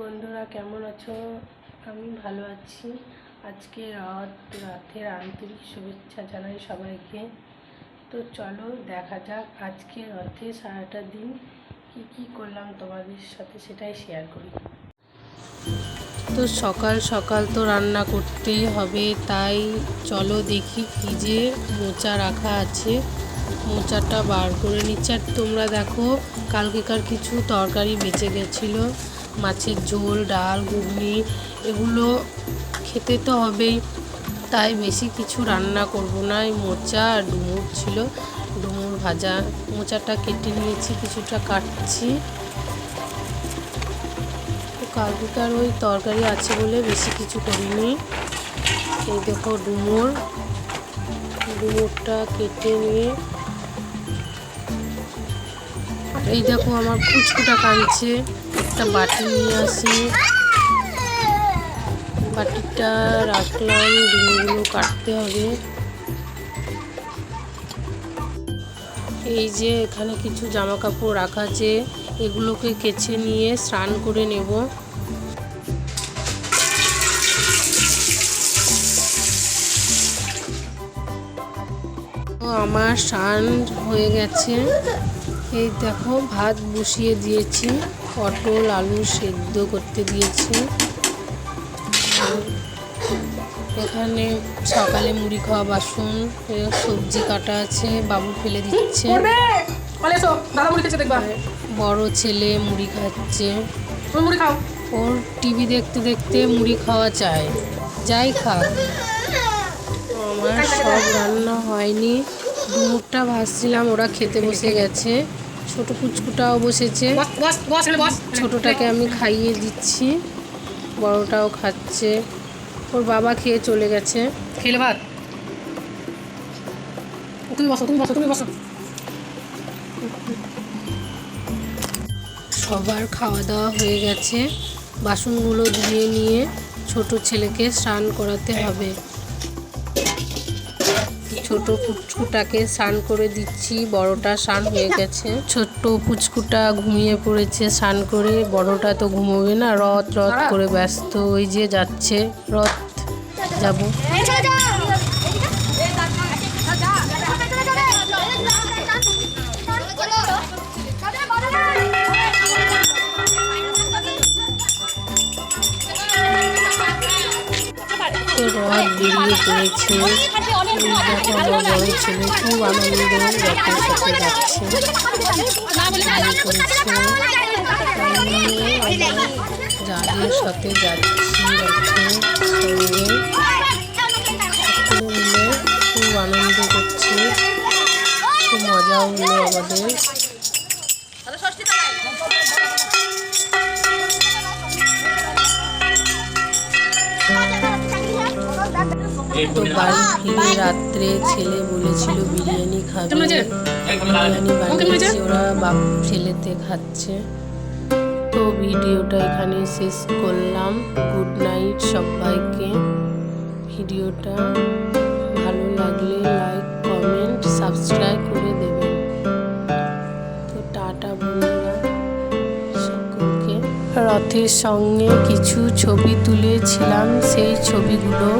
বন্ধুরা, কেমন আছো? আমি ভালো আছি। আজকে রথ রথের আন্তরিক শুভেচ্ছা জানাই সবাইকে। তো চলো দেখা যাক আজকে রথে সারাটা দিন কি কি করলাম তোমাদের সাথে সেটাই শেয়ার করি। তো সকাল সকাল তো রান্না করতেই হবে, তাই চলো দেখি ফ্রিজে মোচা রাখা আছে। মোচাটা বার করে নিচ্ছি। আর তোমরা দেখো, কালকেকার কিছু তরকারি বেঁচে গেছিল। মাছের ঝোল, ডাল, ঘুগনি, এগুলো খেতে তো হবেই। তাই বেশি কিছু রান্না করব না। এই মোচা আর ডুমুর ছিল। ডুমুর ভাজা মোচাটা কেটে নিয়েছি, কিছুটা কাটছি। তো কালকেকার ওই তরকারি আছে বলে বেশি কিছু করিনি। এই দেখো ডুমুর। ডুমুরটা কেটে নিয়ে এই দেখো আমার কুচকুটা কাঁদছে। একটা বাটি নিয়ে আসি। বাটিটা রাখলাম, ডিমগুলো কাটতে হবে। এই যে এখানে কিছু জামা কাপড় রাখা আছে, এগুলোকে কেচে নিয়ে স্নান করে নেব। আমার স্নান হয়ে গেছে। এই দেখো ভাত বসিয়ে দিয়েছি পটল আলু সেদ্ধ করতে দিয়েছি। এখানে সকালে মুড়ি খাওয়া বাসন সবজি কাটা আছে বাবু ফেলে দিচ্ছে। বড় ছেলে মুড়ি খাচ্ছে। তুমি মুড়ি খাও। ওর টিভি দেখতে দেখতে মুড়ি খাওয়া চায়। যাই খাক। আমার সব রান্না হয়নি। ডুমুরটা ভাজছিলাম ওরা খেতে বসে গেছে। ছোট কুচকুটাও বসেছে। ছোটটাকে আমি খাইয়ে দিচ্ছি। বড়টাও খাচ্ছে। ওর বাবা খেয়ে চলে গেছে। খেলে ভাত? তুমি বসো তুমি বসো তুমি বসো। সবার খাওয়া দাওয়া হয়ে গেছে। বাসনগুলো ধুয়ে নিয়ে ছোট ছেলেকে স্নান করাতে হবে। ছোট পুচকুটাকে স্নান করে দিচ্ছি বড়টা স্নান হয়ে গেছে। ছোট্ট পুচকুটা ঘুমিয়ে পড়েছে স্নান করে বড়টা তো ঘুমোবে না রথ রথ করে ব্যস্ত ওই যে যাচ্ছে। রথ যাব। রথ বেরিয়ে পড়েছে। বড় ছেলে খুব আনন্দ রথের সাথে যাচ্ছে। যাদের সাথে যাচ্ছি রথে। সঙ্গে মিলে খুব আনন্দ করছে। খুব মজাও হলো আমাদের। তো বাড়ি ফিরে রাত্রে ছেলে বলেছিল বিরিয়ানি খাবে। বিরিয়ানি ওকে মজা? বানিয়েছি ওরা বাপ ছেলেতে খাচ্ছে। তো ভিডিওটা এখানে শেষ করলাম। গুড নাইট সবাইকে। ভিডিওটা ভালো লাগলে লাইক কমেন্ট সাবস্ক্রাইব করে দেবেন। তো টাটা বন্ধুরা সকলকে। রথের সঙ্গে কিছু ছবি তুলেছিলাম সেই ছবিগুলো